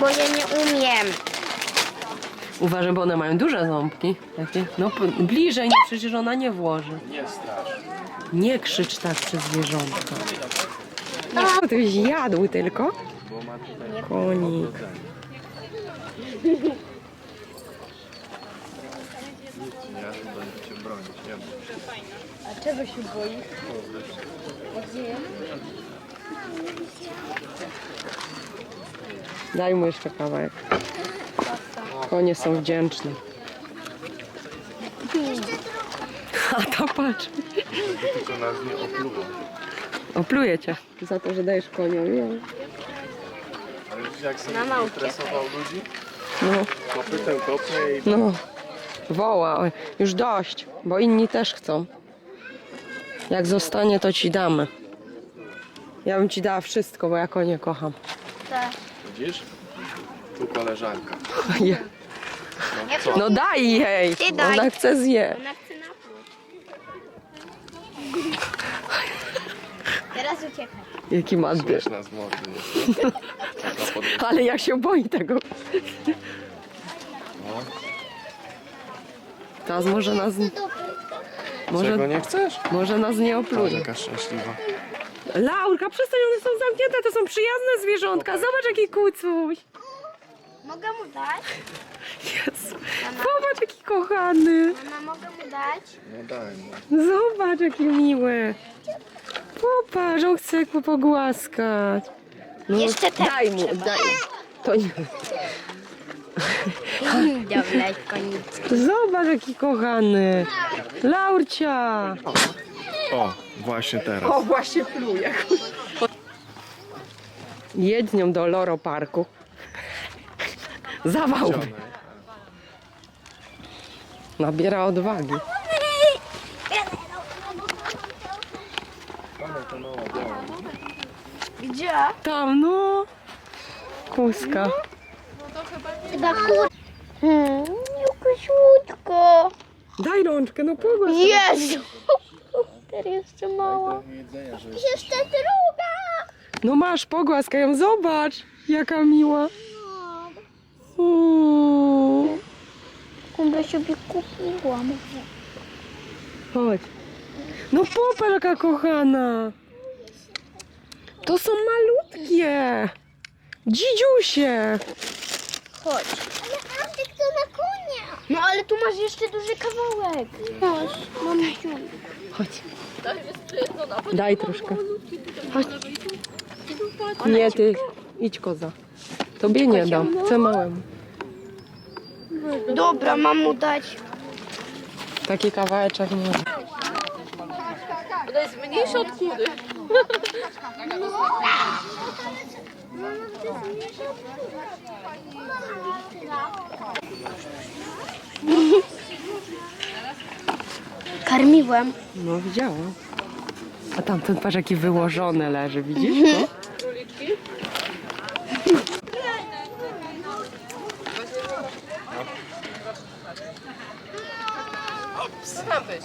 bo ja nie umiem. Uważaj, bo one mają duże ząbki. Takie. No p- bliżej, nie, przecież ona nie włoży. Nie strasz. Nie krzycz tak przez zwierzątka. No, ty jadł tylko. Bo ma tutaj Konik. ja będę cię bronić, nie. A czego się boi? Daj mu jeszcze kawałek. Konie są wdzięczne. A to patrz. Tylko nas nie opluwa. Opluję cię za to, że dajesz koniom. Nie. Ale widzisz jak sobie Mama interesował ludzi? No, Kopytem kopnie i no. Woła. Oj, już dość, bo inni też chcą. Jak zostanie, to ci damy. Ja bym ci dała wszystko, bo ja konie kocham. Tak. widzisz? Tu koleżanka. Je. No co? No daj jej! Ty daj. Ona chce zje. Ona chce napluć. Teraz uciekaj. Jaki ma dysz. Śmieszna z mordy. Ale jak się boi tego. no. Teraz może nas, Czego może, nie chcesz? może nas nie opluje. Taka szczęśliwa. Laurka, przestań, one są zamknięte, to są przyjazne zwierzątka. Zobacz jaki kucuś. Mogę mu dać? Jezu. Zobacz jaki kochany. Mama, mogę mu dać? No daj mu. Zobacz jaki miły. Popatrz, on chce go pogłaskać. No, Jeszcze ten Daj mu, trzeba. daj. To nie. Dobra, koniec. Zobacz jaki kochany. Laurcia. O, właśnie teraz. O, właśnie pluje. Jedź nią do Loro Parku. Zawał. Nabiera odwagi. Gdzie? Tam, no. Kuska. Chyba kur... Hmm, jaka słodko. Daj rączkę, no pogłasz. Jezu. Teraz jeszcze mała. Jeszcze druga. No masz, pogłaskaj ją, zobacz. Jaka miła. Uuu. Kumba sobie kupiłam. Chodź. No popatrz jaka kochana. To są malutkie. Dzidziusie. Chodź. Ale Antek to na konia. No ale tu masz jeszcze duży kawałek. Chodź, mamusiu. Chodź. Daj troszkę. Chodź. Nie, ty. Idź koza. Tobie nie dam. Chcę małemu. Dobra, mam mu dać. Taki kawałeczek nie. Ona jest mniejsza od chudy. Karmiłem. No widziałam. A tamten patrz jaki wyłożony leży, widzisz go? Sam weź.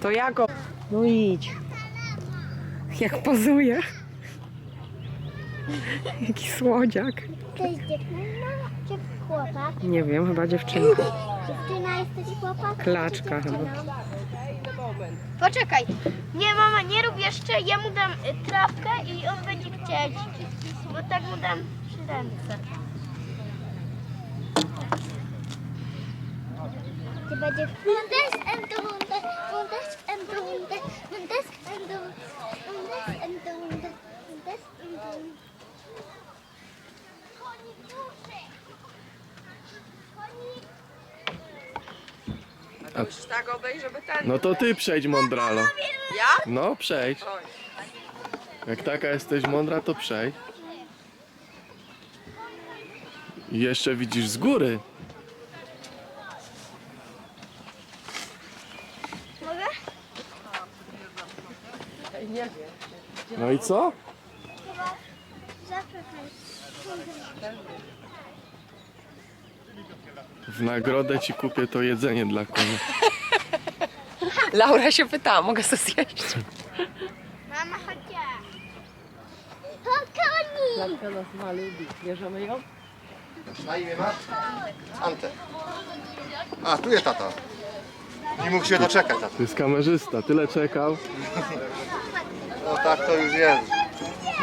To jako. No idź. Jak pozuje. Jaki słodziak. To jest dziewczyna czy chłopak? Nie wiem, chyba dziewczynka. Dziewczyna jesteś chłopak? Klaczka chyba. Poczekaj. Nie mama, nie rób jeszcze. Ja mu dam y, trawkę i on będzie chcieć. Bo tak mu dam przy ręce. Ty będzie... Bundes and the Bundes, Bundes and the Bundes, Bundes and the Bundes and the Bundes, Bundes and the Bundes. Musisz tak obejść, żeby ten... No to ty przejdź mądralo. Ja? No przejdź. Oj. Jak taka jesteś mądra, to przejdź. I jeszcze widzisz z góry. No i co? W nagrodę ci kupię to jedzenie dla konia. Laura się pytała, mogę sobie zjeść? Mama, chodź. To koni. Laura nas ma lubi. Bierzemy ją? Na imię masz? Ante. A, tu jest tata. Nie mógł się doczekać tata. To jest kamerzysta, tyle czekał. No tak to już jest.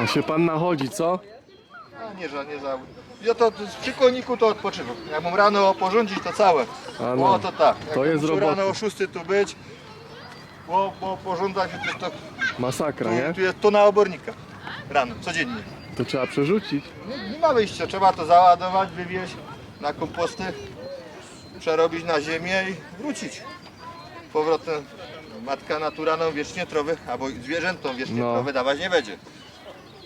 A się pan nachodzi, co? A, nie za, nie za. Ja to przy koniku to odpoczywam. Jak mam rano porządzić to całe. A no. O to tak. Jak To jest muszę robota. rano o 6 tu być. Bo, bo porządzać to, to, Masakra, tu, nie? tu jest to na obornika. Rano, codziennie. To trzeba przerzucić. Nie, nie ma wyjścia, trzeba to załadować, wywieźć na komposty, przerobić na ziemię i wrócić. Powrotem matka natura nam wiecznie trowy, albo zwierzętom wiecznie No. trowy dawać nie będzie.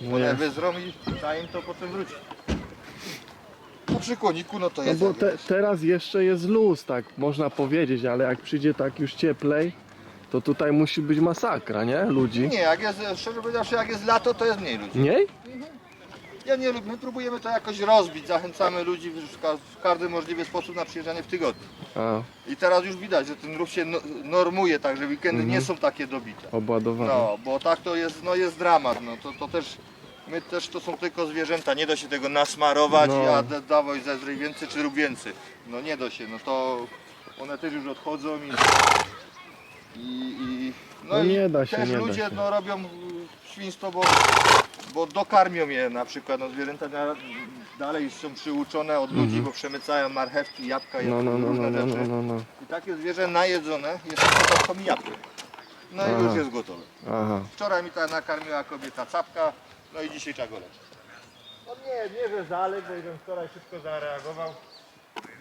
No One wyzrą i trzeba im to potem wrócić. No przy koniku no to No jest. bo te, teraz jeszcze jest luz, tak można powiedzieć, ale jak przyjdzie tak już cieplej, to tutaj musi być masakra, nie? Ludzi. Nie, jak jest, szczerze powiedziawszy, jak jest lato, to jest mniej ludzi. Mniej? Ja nie lubię, my próbujemy to jakoś rozbić, zachęcamy ludzi w ka- w każdy możliwy sposób na przyjeżdżanie w tygodniu. A, I teraz już widać, że ten ruch się no- normuje, tak że weekendy Mhm. nie są takie dobite. obładowane. No, bo tak to jest, no jest dramat, no to, to też, my też to są tylko zwierzęta, nie da się tego nasmarować, No. i a da- dawaj zezryj więcej czy rób więcej. No nie da się, no to one też już odchodzą i, i, i no, No nie da się, też nie da ludzie się. no robią y, świństwo, bo, bo dokarmią je na przykład, no zwierzęta dalej są przyuczone od ludzi, bo przemycają marchewki, jabłka, Mhm. No, no, no, różne no, no, rzeczy. no, no, no. I takie zwierzę najedzone jest tą jabłkiem. No i już jest gotowe. Aha. Wczoraj mi ta nakarmiła kobieta capka, no i dzisiaj trzeba go leczyć. No nie, nie, że zaleg, bo jeden wczoraj szybko zareagował.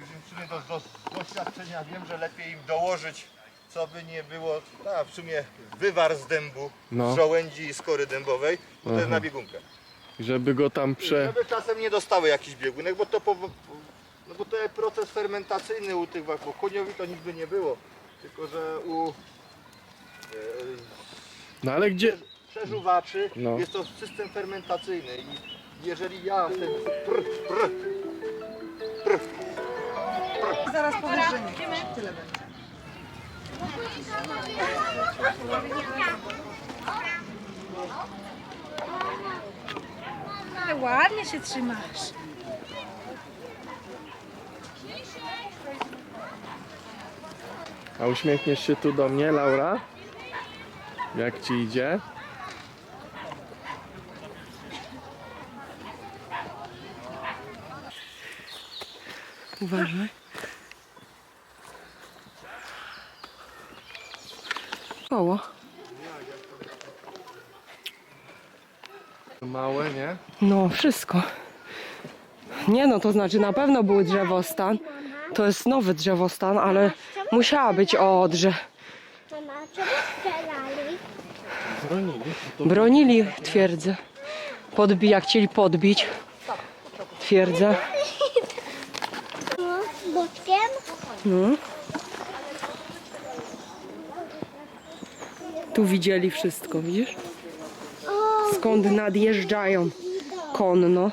Już w sumie do, do doświadczenia wiem, że lepiej im dołożyć, co by nie było, a w sumie wywar z dębu, No. z żołędzi i skory dębowej, Aha. na biegunkę. Żeby go tam prze... Żeby czasem nie dostały jakiś biegunek, bo to, po, no bo to jest proces fermentacyjny u tych, bo koniowi to nigdy nie było, tylko że u e, No ale gdzie... przeżuwaczy No. jest to system fermentacyjny i jeżeli ja ten pr, pr, Zaraz nie. Tyle będzie. Ładnie się trzymasz. A uśmiechniesz się tu do mnie, Laura? Jak ci idzie? Uważaj. Koło. Małe, nie? No, wszystko. Nie no, to znaczy na pewno był drzewostan. To jest nowy drzewostan, ale musiała być odrze. Mama, czemu strzelali? Bronili. Bronili twierdzę. Podbija, chcieli podbić twierdzę. Boczkiem? No. Tu widzieli wszystko, widzisz? Skąd nadjeżdżają konno.